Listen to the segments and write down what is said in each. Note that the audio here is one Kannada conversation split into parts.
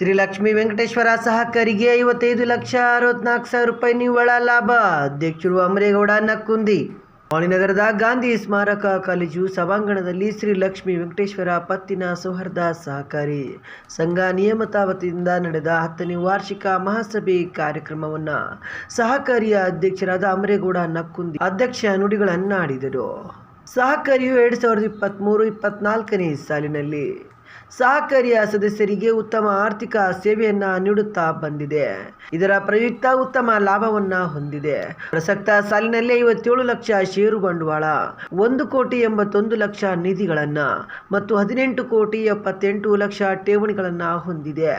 ಶ್ರೀ ಲಕ್ಷ್ಮೀ ವೆಂಕಟೇಶ್ವರ ಸಹಕಾರಿಗೆ ಐವತ್ತೈದು ಲಕ್ಷ ಅರವತ್ನಾಲ್ಕು ಸಾವಿರ ರೂಪಾಯಿ ನಿವ್ವಳ ಲಾಭ. ಅಧ್ಯಕ್ಷರು ಅಮರೇಗೌಡ ನಕ್ಕುಂದಿ. ನಗರದ ಗಾಂಧಿ ಸ್ಮಾರಕ ಕಾಲೇಜು ಸಭಾಂಗಣದಲ್ಲಿ ಶ್ರೀ ಲಕ್ಷ್ಮೀ ವೆಂಕಟೇಶ್ವರ ಪತ್ತಿನ ಸೌಹಾರ್ದ ಸಹಕಾರಿ ಸಂಘ ನಿಯಮಿತ ವತಿಯಿಂದ ನಡೆದ ಹತ್ತನೇ ವಾರ್ಷಿಕ ಮಹಾಸಭೆ ಕಾರ್ಯಕ್ರಮವನ್ನು ಸಹಕಾರಿಯ ಅಧ್ಯಕ್ಷರಾದ ಅಮರೇಗೌಡ ನಕ್ಕುಂದಿ ಅಧ್ಯಕ್ಷ ನುಡಿಗಳನ್ನಾಡಿದರು. ಸಹಕಾರಿಯು ಎರಡು ಸಾವಿರದ ಇಪ್ಪತ್ತ್ಮೂರು ಇಪ್ಪತ್ನಾಲ್ಕನೇ ಸಾಲಿನಲ್ಲಿ ಸಹಕಾರಿಯ ಸದಸ್ಯರಿಗೆ ಉತ್ತಮ ಆರ್ಥಿಕ ಸೇವೆಯನ್ನ ನೀಡುತ್ತಾ ಬಂದಿದೆ. ಇದರ ಪ್ರಯುಕ್ತ ಉತ್ತಮ ಲಾಭವನ್ನ ಹೊಂದಿದೆ. ಪ್ರಸಕ್ತ ಸಾಲಿನಲ್ಲಿ ಐವತ್ತೇಳು ಲಕ್ಷ ಷೇರು ಬಂಡವಾಳ, ಒಂದು ಕೋಟಿ ಎಂಬತ್ತೊಂದು ಲಕ್ಷ ನಿಧಿಗಳನ್ನ ಮತ್ತು ಹದಿನೆಂಟು ಕೋಟಿ ಎಪ್ಪತ್ತೆಂಟು ಲಕ್ಷ ಠೇವಣಿಗಳನ್ನ ಹೊಂದಿದೆ.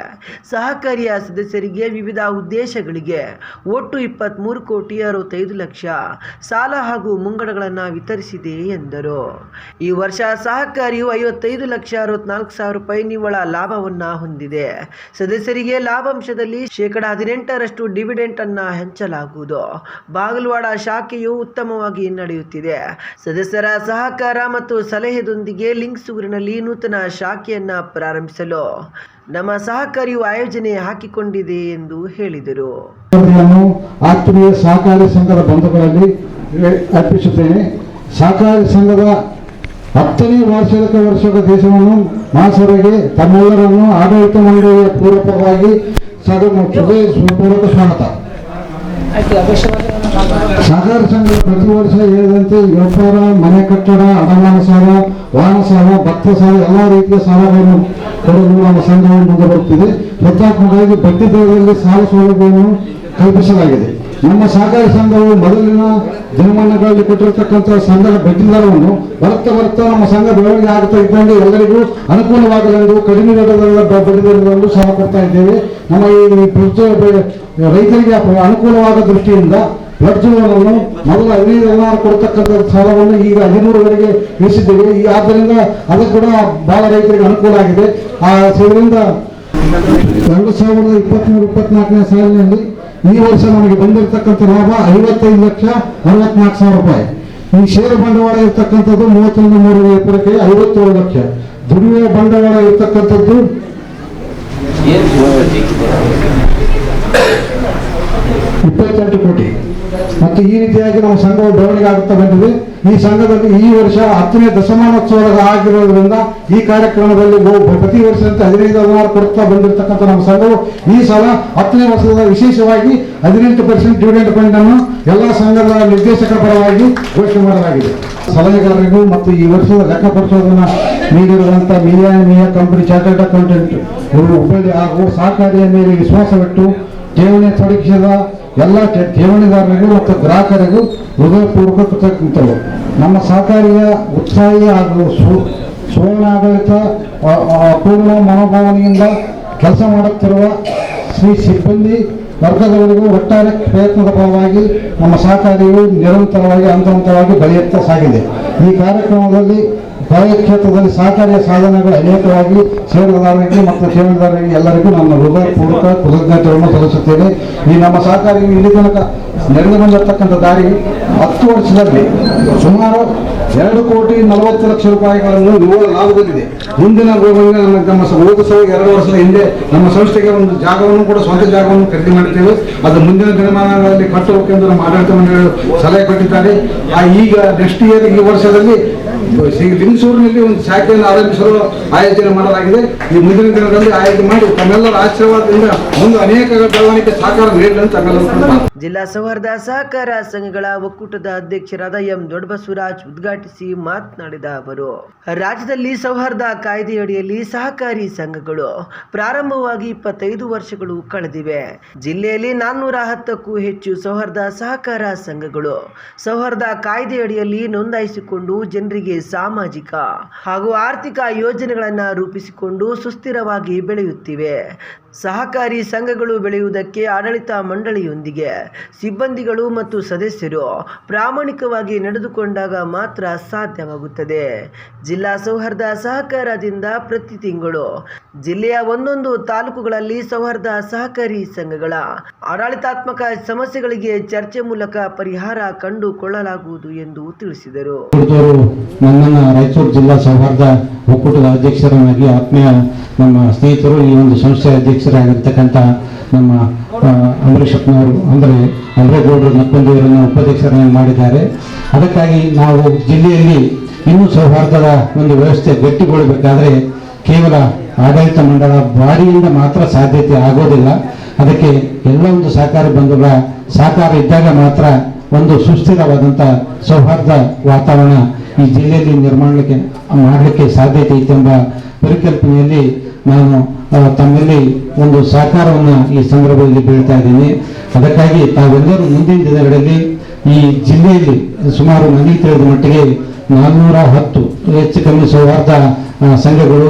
ಸಹಕಾರಿಯ ಸದಸ್ಯರಿಗೆ ವಿವಿಧ ಉದ್ದೇಶಗಳಿಗೆ ಒಟ್ಟು ಇಪ್ಪತ್ತ್ಮೂರು ಕೋಟಿ ಅರವತ್ತೈದು ಲಕ್ಷ ಸಾಲ ಹಾಗೂ ಮುಂಗಡಗಳನ್ನು ವಿತರಿಸಿದೆ ಎಂದರು. ಈ ವರ್ಷ ಸಹಕಾರಿಯು ಐವತ್ತೈದು ಲಕ್ಷ ಅರವತ್ನಾಲ್ಕು ಸಾವಿರ ರೂಪಾಯಿ ನಿವ್ವಳ ಲಾಭವನ್ನ ಹೊಂದಿದೆ. ಸದಸ್ಯರಿಗೆ ಲಾಭಾಂಶದಲ್ಲಿ ಶೇಕಡ ಹದಿನೆಂಟರಷ್ಟು ಡಿವಿಡೆಂಟ್ ಅನ್ನ ಹಂಚಲಾಗುವುದು. ಬಾಗಲವಾಡ ಶಾಖೆಯು ಉತ್ತಮವಾಗಿ ನಡೆಯುತ್ತಿದೆ. ಸದಸ್ಯರ ಸಹಕಾರ ಮತ್ತು ಸಲಹೆದೊಂದಿಗೆ ಲಿಂಕ್ಸೂರಿನಲ್ಲಿ ನೂತನ ಶಾಖೆಯನ್ನ ಪ್ರಾರಂಭಿಸಲು ನಮ್ಮ ಸಹಕಾರಿಯು ಆಯೋಜನೆ ಹಾಕಿಕೊಂಡಿದೆ ಎಂದು ಹೇಳಿದರು. ಸಹಕಾರಿ ಸಂಘದ ಬಂಧುಗಳಲ್ಲಿ ಅರ್ಪಿಸುತ್ತೇನೆ ಸಹಕಾರಿ ಸಂಘದ ಹತ್ತನೇ ವಾರ್ಷಿಕ ವರ್ಷದ ದೇಶವನ್ನು ಮಹಾಸಭೆಗೆ ತಮ್ಮೆಲ್ಲರನ್ನು ಆಡಳಿತ ಮಂಡಳಿಯ ಪೂರ್ವಕವಾಗಿ ಸದನ ಪೂರ್ವಕ ಸ್ವಾಗತ. ಸಹಕಾರ ಸಂಘ ಪ್ರತಿ ವರ್ಷ ಹೇಳಿದಂತೆ ವ್ಯಾಪಾರ, ಮನೆ ಕಟ್ಟಡ, ಅಡಮಾನ ಸಾಲ, ವಾಹನ ಸಾಲ, ಭತ್ತ ಸಾಲ, ಎಲ್ಲ ರೀತಿಯ ಸಾಲಗಳನ್ನು ಕೊಡಲು ನಮ್ಮ ಸಂಘವು ಮುಂದೆ ಬರುತ್ತಿದೆ. ಹೆಚ್ಚಾತ್ಮಕವಾಗಿ ಬಡ್ಡಿ ದರದಲ್ಲಿ ಸಾಲ ಸೌಲಭ್ಯವನ್ನು ಕಲ್ಪಿಸಲಾಗಿದೆ. ನಮ್ಮ ಸಹಕಾರ ಸಂಘವು ಮೊದಲಿನ ದಿನಮಾನಗಳಲ್ಲಿ ಕೊಟ್ಟಿರತಕ್ಕಂಥ ಸಂಘದ ಬಡ್ಡಿ ದರವನ್ನು ಬರುತ್ತಾ ಬರುತ್ತಾ ನಮ್ಮ ಸಂಘ ಬೆಳವಣಿಗೆ ಆಗುತ್ತಾ ಇದ್ದಂಗೆ ಎಲ್ಲರಿಗೂ ಅನುಕೂಲವಾಗಲೆಂದು ಕಡಿಮೆ ದರದಲ್ಲಿ ಬ- ಬಡ್ಡಿ ಸಹ ಕೊಡ್ತಾ ಇದ್ದೇವೆ. ನಮ್ಮ ಈ ರೈತರಿಗೆ ಅನುಕೂಲವಾದ ದೃಷ್ಟಿಯಿಂದ ಪ್ರಜ್ವಲವನ್ನು ಮೊದಲು ಹದಿನೈದು ಹದಿನಾರು ಕೊಡ್ತಕ್ಕಂಥ ಸಾಲವನ್ನು ಈಗ ಹದಿಮೂರವರೆಗೆ ಇಳಿಸಿದ್ದೇವೆ. ಈ ಆದ್ದರಿಂದ ಅದು ಕೂಡ ಬಹಳ ರೈತರಿಗೆ ಅನುಕೂಲ ಆಗಿದೆ. ಆ ಇದರಿಂದ ಎರಡು ಸಾವಿರದ ಇಪ್ಪತ್ತ್ಮೂರು ಇಪ್ಪತ್ನಾಲ್ಕನೇ ಸಾಲಿನಲ್ಲಿ ಈ ವರ್ಷ ನಮಗೆ ಬಂದಿರತಕ್ಕಂಥ ಲಾಭ ಐವತ್ತೈದು ಲಕ್ಷ ಅರವತ್ನಾಲ್ಕು ಸಾವಿರ ರೂಪಾಯಿ. ಈ ಷೇರು ಬಂಡವಾಳ ಇರ್ತಕ್ಕಂಥದ್ದು ಮೂವತ್ತೊಂದು ಮೂರು ಎಕರೆಗೆ ಐವತ್ತೇಳು ಲಕ್ಷ. ದುಡಿಮೆ ಬಂಡವಾಳ ಇರ್ತಕ್ಕಂಥದ್ದು ಇಪ್ಪತ್ತೆಂಟು ಕೋಟಿ. ಮತ್ತು ಈ ರೀತಿಯಾಗಿ ನಮ್ಮ ಸಂಘವು ಬೆಳವಣಿಗೆ ಆಗುತ್ತಾ ಬಂದಿದೆ. ಈ ಸಂಘದಲ್ಲಿ ಈ ವರ್ಷ ಹತ್ತನೇ ದಶಮಾನೋತ್ಸವ ಆಗಿರೋದ್ರಿಂದ ಈ ಕಾರ್ಯಕ್ರಮದಲ್ಲಿ ಪ್ರತಿ ವರ್ಷದಂತೆ ಹದಿನೈದು, ಹದಿನಾರು ಕೊಡ್ತಾ ಬಂದಿರತಕ್ಕಂಥ ನಮ್ಮ ಸಂಘವು ಈ ಸಲ ಹತ್ತನೇ ವರ್ಷದ ವಿಶೇಷವಾಗಿ ಹದಿನೆಂಟು ಪರ್ಸೆಂಟ್ ಡಿವಿಡೆಂಟ್ ಫಂಡ್ ಅನ್ನು ಎಲ್ಲ ಸಂಘದ ನಿರ್ದೇಶಕರ ಪರವಾಗಿ ಘೋಷಣೆ ಮಾಡಲಾಗಿದೆ. ಸಲಹೆಗಾರರಿಗೂ ಮತ್ತು ಈ ವರ್ಷದ ಲೆಕ್ಕ ಪರಿಶೋಧನಾ ನೀಡಿರುವಂಥ ಮಿಯಾ ಕಂಪನಿ ಚಾರ್ಟರ್ಡ್ ಅಕೌಂಟೆಂಟ್ ಹುಬ್ಬಳ್ಳಿ ಹಾಗೂ ಸಹಕಾರಿಯ ಮೇಲೆ ವಿಶ್ವಾಸವಿಟ್ಟು, ಠೇವಣಿ ತೊಡಗಿಸಿದ ಎಲ್ಲ ಠೇವಣಿದಾರರಿಗೂ ಮತ್ತು ಗ್ರಾಹಕರಿಗೂ ಹೃದಯಪೂರ್ವಕ ಕೃತಜ್ಞತೆಗಳು. ನಮ್ಮ ಸಹಕಾರಿಯ, ಉತ್ಸಾಹಿ ಹಾಗೂ ಸು- ಸುವರ್ಣಾಡಳಿತ, ಅ- ಅ- ಅಪೂರ್ಣ ಮನೋಭಾವನೆಯಿಂದ ಕೆಲಸ ಮಾಡುತ್ತಿರುವ ಶ್ರೀ ಸಿಬ್ಬಂದಿ ವರ್ಗದವರಿಗೂ ಒಟ್ಟಾರೆ ಪ್ರಯತ್ನದ ಫಲವಾಗಿ ನಮ್ಮ ಸಹಕಾರಿಯು ನಿರಂತರವಾಗಿ ಹಂತ ಹಂತವಾಗಿ ಬೆಳೆಯುತ್ತಾ ಸಾಗಿದೆ. ಈ ಕಾರ್ಯಕ್ರಮದಲ್ಲಿ ಕಾರ್ಯಕ್ಷೇತ್ರದಲ್ಲಿ ಸಹಕಾರಿಯ ಸಾಧನೆಗಳು ಅನೇಕವಾಗಿ ಷೇರುದಾರರಿಗೆ ಮತ್ತು ಠೇವಣಿದಾರರಿಗೆ ಎಲ್ಲರಿಗೂ ನನ್ನ ಹೃದಯಪೂರ್ವಕ ಕೃತಜ್ಞತೆಗಳನ್ನು ಸಲ್ಲಿಸುತ್ತೇನೆ. ಈ ನಮ್ಮ ಸಹಕಾರಿ ಇಲ್ಲಿ ತನಕ ನಡೆದು ಬಂದಿರತಕ್ಕಂಥ ದಾರಿ ಹತ್ತು ವರ್ಷದಲ್ಲಿ ಸುಮಾರು ಎರಡು ಕೋಟಿ ನಲವತ್ತು ಲಕ್ಷ ರೂಪಾಯಿಗಳನ್ನು ನಿವ್ವಳ ಮುಂದಿನ ಗೋವಿಂದ ನಮ್ಮ ನಮ್ಮ ಹೋದ ಸಲ ಎರಡು ವರ್ಷದ ಹಿಂದೆ ನಮ್ಮ ಸಂಸ್ಥೆಗೆ ಒಂದು ಜಾಗವನ್ನು ಕೂಡ ಸ್ವಂತ ಜಾಗವನ್ನು ಖರೀದಿ ಮಾಡಿದ್ದೇವೆ. ಅದು ಮುಂದಿನ ದಿನಮಾನಗಳಲ್ಲಿ ಕಟ್ಟಬೇಕೆಂದು ನಮ್ಮ ಆಡಳಿತ ಮಂಡಳಿಗಳು ಸಲಹೆ ಕೊಟ್ಟಿದ್ದಾರೆ. ಆ ಈಗ ನೆಕ್ಸ್ಟ್ ಇಯರ್ ಈ ವರ್ಷದಲ್ಲಿ ಶ್ರೀ ಲಿಂಗಸೂರಿನಲ್ಲಿ ಒಂದು ಶಾಖೆಯನ್ನು ಆರಂಭಿಸಲು ಆಯೋಜನೆ ಮಾಡಲಾಗಿದೆ. ಈ ಮುಂದಿನ ದಿನದಲ್ಲಿ ಆಯೋಜನೆ ಮಾಡಿ ತಮ್ಮೆಲ್ಲರ ಆಶೀರ್ವಾದದಿಂದ ಮುಂದೆ ಅನೇಕ ಬೆಳವಣಿಗೆ ಸಹಕಾರ ನೀಡಲಿ ತಮ್ಮೆಲ್ಲರೂ ಜಿಲ್ಲಾ ಸೌಹಾರ್ದ ಸಹಕಾರ ಸಂಘಗಳ ಒಕ್ಕೂಟದ ಅಧ್ಯಕ್ಷರಾದ ಎಂ ದೊಡ್ಡಬಸವರಾಜ್ ಉದ್ಘಾಟಿಸಿ ಮಾತನಾಡಿದ ಅವರು, ರಾಜ್ಯದಲ್ಲಿ ಸೌಹಾರ್ದ ಕಾಯ್ದೆಯಡಿಯಲ್ಲಿ ಸಹಕಾರಿ ಸಂಘಗಳು ಪ್ರಾರಂಭವಾಗಿ ಇಪ್ಪತ್ತೈದು ವರ್ಷಗಳು ಕಳೆದಿವೆ. ಜಿಲ್ಲೆಯಲ್ಲಿ ನಾನ್ನೂರ ಹತ್ತಕ್ಕೂ ಹೆಚ್ಚು ಸೌಹಾರ್ದ ಸಹಕಾರ ಸಂಘಗಳು ಸೌಹಾರ್ದ ಕಾಯ್ದೆಯಡಿಯಲ್ಲಿ ನೋಂದಾಯಿಸಿಕೊಂಡು ಜನರಿಗೆ ಸಾಮಾಜಿಕ ಹಾಗೂ ಆರ್ಥಿಕ ಯೋಜನೆಗಳನ್ನು ರೂಪಿಸಿಕೊಂಡು ಸುಸ್ಥಿರವಾಗಿ ಬೆಳೆಯುತ್ತಿವೆ. ಸಹಕಾರಿ ಸಂಘಗಳು ಬೆಳೆಯುವುದಕ್ಕೆ ಆಡಳಿತ ಮಂಡಳಿಯೊಂದಿಗೆ ಸಿಬ್ಬಂದಿಗಳು ಮತ್ತು ಸದಸ್ಯರು ಪ್ರಾಮಾಣಿಕವಾಗಿ ನಡೆದುಕೊಂಡಾಗ ಮಾತ್ರ ಸಾಧ್ಯವಾಗುತ್ತದೆ. ಜಿಲ್ಲಾ ಸೌಹಾರ್ದ ಸಹಕಾರದಿಂದ ಪ್ರತಿ ತಿಂಗಳು ಜಿಲ್ಲೆಯ ಒಂದೊಂದು ತಾಲೂಕುಗಳಲ್ಲಿ ಸೌಹಾರ್ದ ಸಹಕಾರಿ ಸಂಘಗಳ ಆಡಳಿತಾತ್ಮಕ ಸಮಸ್ಯೆಗಳಿಗೆ ಚರ್ಚೆ ಮೂಲಕ ಪರಿಹಾರ ಕಂಡುಕೊಳ್ಳಲಾಗುವುದು ಎಂದು ತಿಳಿಸಿದರು. ನನ್ನನ್ನು ರಾಯಚೂರು ಜಿಲ್ಲಾ ಸೌಹಾರ್ದ ಒಕ್ಕೂಟದ ಅಧ್ಯಕ್ಷರನ್ನಾಗಿ ಆತ್ಮೀಯ ನಮ್ಮ ಸ್ನೇಹಿತರು, ಈ ಒಂದು ಸಂಸ್ಥೆಯ ಅಧ್ಯಕ್ಷರಾಗಿರ್ತಕ್ಕಂಥ ನಮ್ಮ ಅಂಬರೀಶಪ್ಪನವರು ಅಂದರೆ ಅಂಬರೇಗೌಡರು ನಕ್ಕಂದಿಯವರನ್ನು ಉಪಾಧ್ಯಕ್ಷರನ್ನಾಗಿ ಮಾಡಿದ್ದಾರೆ. ಅದಕ್ಕಾಗಿ ನಾವು ಜಿಲ್ಲೆಯಲ್ಲಿ ಇನ್ನೂ ಸೌಹಾರ್ದದ ಒಂದು ವ್ಯವಸ್ಥೆ ಗಟ್ಟಿಗೊಳ್ಳಬೇಕಾದ್ರೆ ಕೇವಲ ಆಡಳಿತ ಮಂಡಳ ಬಾಡಿಯಿಂದ ಮಾತ್ರ ಸಾಧ್ಯತೆ ಆಗೋದಿಲ್ಲ. ಅದಕ್ಕೆ ಎಲ್ಲ ಒಂದು ಸಹಕಾರಿ ಬಂಧುಗಳ ಸಹಕಾರ ಇದ್ದಾಗ ಮಾತ್ರ ಒಂದು ಸುಸ್ಥಿರವಾದಂಥ ಸೌಹಾರ್ದ ವಾತಾವರಣ ಈ ಜಿಲ್ಲೆಯಲ್ಲಿ ನಿರ್ಮಾಣಕ್ಕೆ, ಮಾಡಲಿಕ್ಕೆ ಸಾಧ್ಯತೆ ಐತೆಂಬ ಪರಿಕಲ್ಪನೆಯಲ್ಲಿ ನಾನು ತಮ್ಮಲ್ಲಿ ಒಂದು ಸಹಕಾರವನ್ನು ಈ ಸಂದರ್ಭದಲ್ಲಿ ಬೀಳ್ತಾ ಇದ್ದೀನಿ. ಅದಕ್ಕಾಗಿ ತಾವೆಲ್ಲರೂ ಮುಂದಿನ ದಿನಗಳಲ್ಲಿ ಈ ಜಿಲ್ಲೆಯಲ್ಲಿ ಸುಮಾರು ನನಗೆ ತಿಳಿದ ಮಟ್ಟಿಗೆ ನಾನ್ನೂರ ಹತ್ತು ಹೆಚ್ಚು ಕಮ್ಮಿ ಸೌಹಾರ್ದ ಸಂಘಗಳು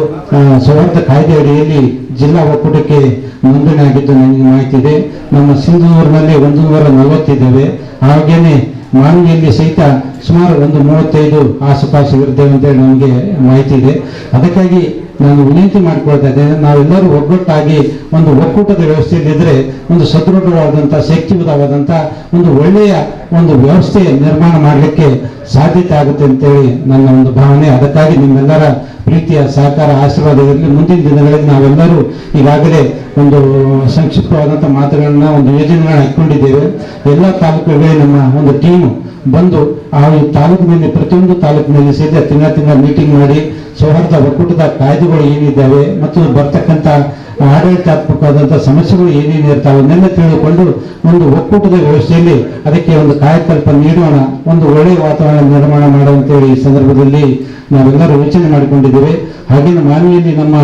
ಸೌಹಾರ್ದ ಕಾಯ್ದೆ ಅಡಿಯಲ್ಲಿ ಜಿಲ್ಲಾ ಒಕ್ಕೂಟಕ್ಕೆ ನೋಂದಣಿ ಆಗಿದ್ದು ನನಗೆ ಮಾಹಿತಿ ಇದೆ. ನಮ್ಮ ಸಿಂಧೂರಿನಲ್ಲಿ ಒಂದು ನೂರ ನಲವತ್ತಿದ್ದೇವೆ. ಹಾಗೇನೆ ಮಾನ್ವಿಯಲ್ಲಿ ಸಹಿತ ಸುಮಾರು ಒಂದು ಮೂವತ್ತೈದು ಆಸುಪಾಸು ಇರ್ತೇವೆ ಅಂತೇಳಿ ನಮಗೆ ಮಾಹಿತಿ ಇದೆ. ಅದಕ್ಕಾಗಿ ನಾನು ವಿನಂತಿ ಮಾಡಿಕೊಳ್ತಾ ಇದ್ದೇನೆ. ನಾವೆಲ್ಲರೂ ಒಗ್ಗಟ್ಟಾಗಿ ಒಂದು ಒಕ್ಕೂಟದ ವ್ಯವಸ್ಥೆಯಲ್ಲಿದ್ದರೆ ಒಂದು ಸದೃಢವಾದಂಥ, ಶಕ್ತಿಯುತವಾದಂಥ, ಒಂದು ಒಳ್ಳೆಯ ಒಂದು ವ್ಯವಸ್ಥೆ ನಿರ್ಮಾಣ ಮಾಡಲಿಕ್ಕೆ ಸಾಧ್ಯತೆ ಆಗುತ್ತೆ ಅಂತೇಳಿ ನನ್ನ ಒಂದು ಭಾವನೆ. ಅದಕ್ಕಾಗಿ ನಿಮ್ಮೆಲ್ಲರ ಪ್ರೀತಿಯ ಸಹಕಾರ ಆಶೀರ್ವಾದ ಇರಲಿ ಮುಂದಿನ ದಿನಗಳಲ್ಲಿ ನಾವೆಲ್ಲರೂ ಈಗಾಗಲೇ ಒಂದು ಸಂಕ್ಷಿಪ್ತವಾದಂಥ ಮಾತುಗಳನ್ನ, ಒಂದು ಯೋಜನೆಗಳನ್ನ ಇಟ್ಕೊಂಡಿದ್ದೇವೆ. ಎಲ್ಲ ತಾಲೂಕುಗಳಿಗೆ ನಮ್ಮ ಒಂದು ಟೀಮು ಬಂದು, ಆ ತಾಲೂಕಿನಲ್ಲಿ, ಪ್ರತಿಯೊಂದು ತಾಲೂಕಿನಲ್ಲಿ ಸಹಿತ ತಿಂಗಳ ತಿಂಗಳ ಮೀಟಿಂಗ್ ಮಾಡಿ ಸೌಹಾರ್ದ ಒಕ್ಕೂಟದ ಕಾಯ್ದೆಗಳು ಏನಿದ್ದಾವೆ ಮತ್ತು ಬರ್ತಕ್ಕಂಥ ಆಡಳಿತಾತ್ಮಕವಾದಂಥ ಸಮಸ್ಯೆಗಳು ಏನೇನು ಇರ್ತಾವೆ ಅನ್ನೆಲ್ಲ ತಿಳಿದುಕೊಂಡು ಒಂದು ಒಕ್ಕೂಟದ ವ್ಯವಸ್ಥೆಯಲ್ಲಿ ಅದಕ್ಕೆ ಒಂದು ಕಾಯಕಲ್ಪ ನೀಡೋಣ, ಒಂದು ಒಳ್ಳೆಯ ವಾತಾವರಣ ನಿರ್ಮಾಣ ಮಾಡುವಂತೇಳಿ ಈ ಸಂದರ್ಭದಲ್ಲಿ ನಾವೆಲ್ಲರೂ ಯೋಚನೆ ಮಾಡಿಕೊಂಡಿದ್ದೇವೆ. ಹಾಗೆಯೇ ಮಾನವಿಯಲ್ಲಿ ನಮ್ಮ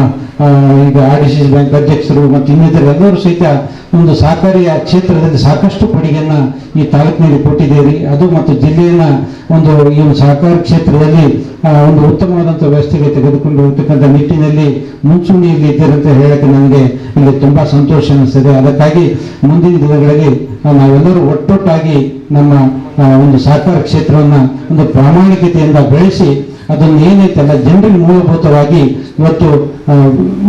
ಈಗ ಆರ್ ಡಿ ಸಿ ಬ್ಯಾಂಕ್ ಅಧ್ಯಕ್ಷರು ಮತ್ತು ಇನ್ನಿತರ ಎಲ್ಲರೂ ಸಹಿತ ಒಂದು ಸಹಕಾರಿಯ ಕ್ಷೇತ್ರದಲ್ಲಿ ಸಾಕಷ್ಟು ಕೊಡುಗೆಯನ್ನ ಈ ತಾಲೂಕಿನಲ್ಲಿ ಕೊಟ್ಟಿದ್ದೀರಿ ಅದು ಮತ್ತು ಜಿಲ್ಲೆಯನ್ನ ಒಂದು ಈ ಒಂದು ಸಹಕಾರ ಕ್ಷೇತ್ರದಲ್ಲಿ ಒಂದು ಉತ್ತಮವಾದಂಥ ವ್ಯವಸ್ಥೆಗೆ ತೆಗೆದುಕೊಂಡು ಹೋಗ್ತಕ್ಕಂಥ ನಿಟ್ಟಿನಲ್ಲಿ ಮುಂಚೂಣಿಯಲ್ಲಿ ಇದ್ದೀರಂತ ಹೇಳಕ್ಕೆ ನನಗೆ ಇಲ್ಲಿ ತುಂಬ ಸಂತೋಷ ಅನಿಸ್ತದೆ. ಅದಕ್ಕಾಗಿ ಮುಂದಿನ ದಿನಗಳಲ್ಲಿ ನಾವೆಲ್ಲರೂ ಒಟ್ಟೊಟ್ಟಾಗಿ ನಮ್ಮ ಒಂದು ಸಹಕಾರ ಕ್ಷೇತ್ರವನ್ನು ಒಂದು ಪ್ರಾಮಾಣಿಕತೆಯಿಂದ ಬೆಳೆಸಿ ಅದನ್ನು ಏನೈತಲ್ಲ ಜನರಿಗೆ ಮೂಲಭೂತವಾಗಿ ಇವತ್ತು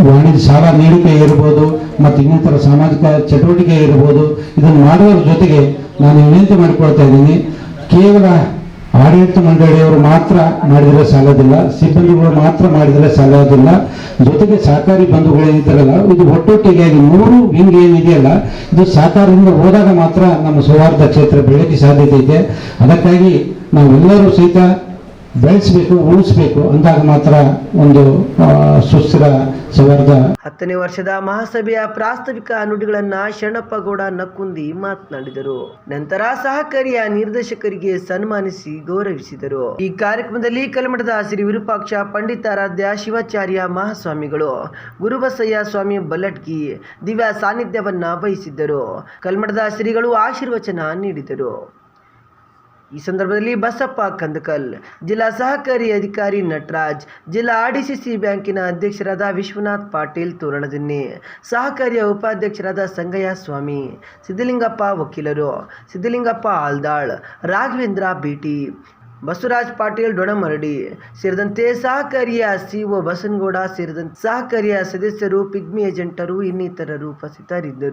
ವಾಣಿಜ್ಯ ಸಾಲ ನೀಡಿಕೆ ಇರ್ಬೋದು, ಮತ್ತು ಇನ್ನಿತರ ಸಾಮಾಜಿಕ ಚಟುವಟಿಕೆ ಇರ್ಬೋದು, ಇದನ್ನು ಮಾಡುವುದರ ಜೊತೆಗೆ ನಾನು ವಿನಂತಿ ಮಾಡಿಕೊಳ್ತಾ ಇದ್ದೀನಿ. ಕೇವಲ ಆಡಳಿತ ಮಂಡಳಿಯವರು ಮಾತ್ರ ಮಾಡಿದರೆ ಸಾಲೋದಿಲ್ಲ, ಸಿಬ್ಬಂದಿಗಳು ಮಾತ್ರ ಮಾಡಿದರೆ ಸಾಲೋದಿಲ್ಲ. ಜೊತೆಗೆ ಸಹಕಾರಿ ಬಂಧುಗಳೇನಿದ್ದಾರಲ್ಲ ಇದು ಒಟ್ಟೊಟ್ಟಿಗೆ ಮೂರು ವಿಂಗ್ ಏನಿದೆಯಲ್ಲ, ಇದು ಸಹಕಾರದಿಂದ ಹೋದಾಗ ಮಾತ್ರ ನಮ್ಮ ಸೌಹಾರ್ದ ಕ್ಷೇತ್ರ ಬೆಳಕಿ ಸಾಧ್ಯತೆ ಇದೆ. ಅದಕ್ಕಾಗಿ ನಾವೆಲ್ಲರೂ ಸಹಿತ ಬೆಳೆಸಬೇಕು, ಉಳಿಸಬೇಕು ಅಂದಾಗ ಮಾತ್ರ ಒಂದು ಸುಸ್ಥಿರ ಸೌಹಾರ್ದ. ಹತ್ತನೇ ವರ್ಷದ ಮಹಾಸಭೆಯ ಪ್ರಾಸ್ತಾವಿಕ ನುಡಿಗಳನ್ನ ಶರಣಪ್ಪಗೌಡ ನಕ್ಕುಂದಿ ಮಾತನಾಡಿದರು. ನಂತರ ಸಹಕಾರಿಯ ನಿರ್ದೇಶಕರಿಗೆ ಸನ್ಮಾನಿಸಿ ಗೌರವಿಸಿದರು. ಈ ಕಾರ್ಯಕ್ರಮದಲ್ಲಿ ಕಲ್ಮಠದ ಶ್ರೀ ವಿರೂಪಾಕ್ಷ ಪಂಡಿತಾರಾಧ್ಯ ಶಿವಾಚಾರ್ಯ ಮಹಾಸ್ವಾಮಿಗಳು, ಗುರುಬಸಯ್ಯ ಸ್ವಾಮಿ ಬಲ್ಲಟ್ಗಿ ದಿವ್ಯ ಸಾನ್ನಿಧ್ಯವನ್ನ ವಹಿಸಿದ್ದರು. ಕಲ್ಮಠದ ಶ್ರೀಗಳು ಆಶೀರ್ವಚನ ನೀಡಿದರು. ಈ ಸಂದರ್ಭದಲ್ಲಿ ಬಸಪ್ಪ ಕಂದಕಲ್, ಜಿಲ್ಲಾ ಸಹಕಾರಿ ಅಧಿಕಾರಿ ನಟರಾಜ್, ಜಿಲ್ಲಾ ಆರ್ಡಿಸಿಸಿ ಬ್ಯಾಂಕಿನ ಅಧ್ಯಕ್ಷರಾದ ವಿಶ್ವನಾಥ್ ಪಾಟೀಲ್ ತೋರಣದಿನ್ನಿ, ಸಹಕಾರಿಯ ಉಪಾಧ್ಯಕ್ಷರಾದ ಸಂಗಯ್ಯ ಸ್ವಾಮಿ ಸಿದ್ದಲಿಂಗಪ್ಪ ವಕೀಲರು ಸಿದ್ದಲಿಂಗಪ್ಪ ಆಲ್ದಾಳ್, ರಾಘವೇಂದ್ರ ಬಿಟಿ ಬಸವರಾಜ್ ಪಾಟೀಲ್ ಡೊಣಮರಡಿ ಸೇರಿದಂತೆ ಸಹಕಾರಿಯ ಸಿಒ ಬಸನಗೌಡ ಸೇರಿದಂತೆ ಸಹಕಾರಿಯ ಸದಸ್ಯರು, ಪಿಗ್ಮಿ ಏಜೆಂಟರು ಇನ್ನಿತರರು ಉಪಸ್ಥಿತರಿದ್ದರು.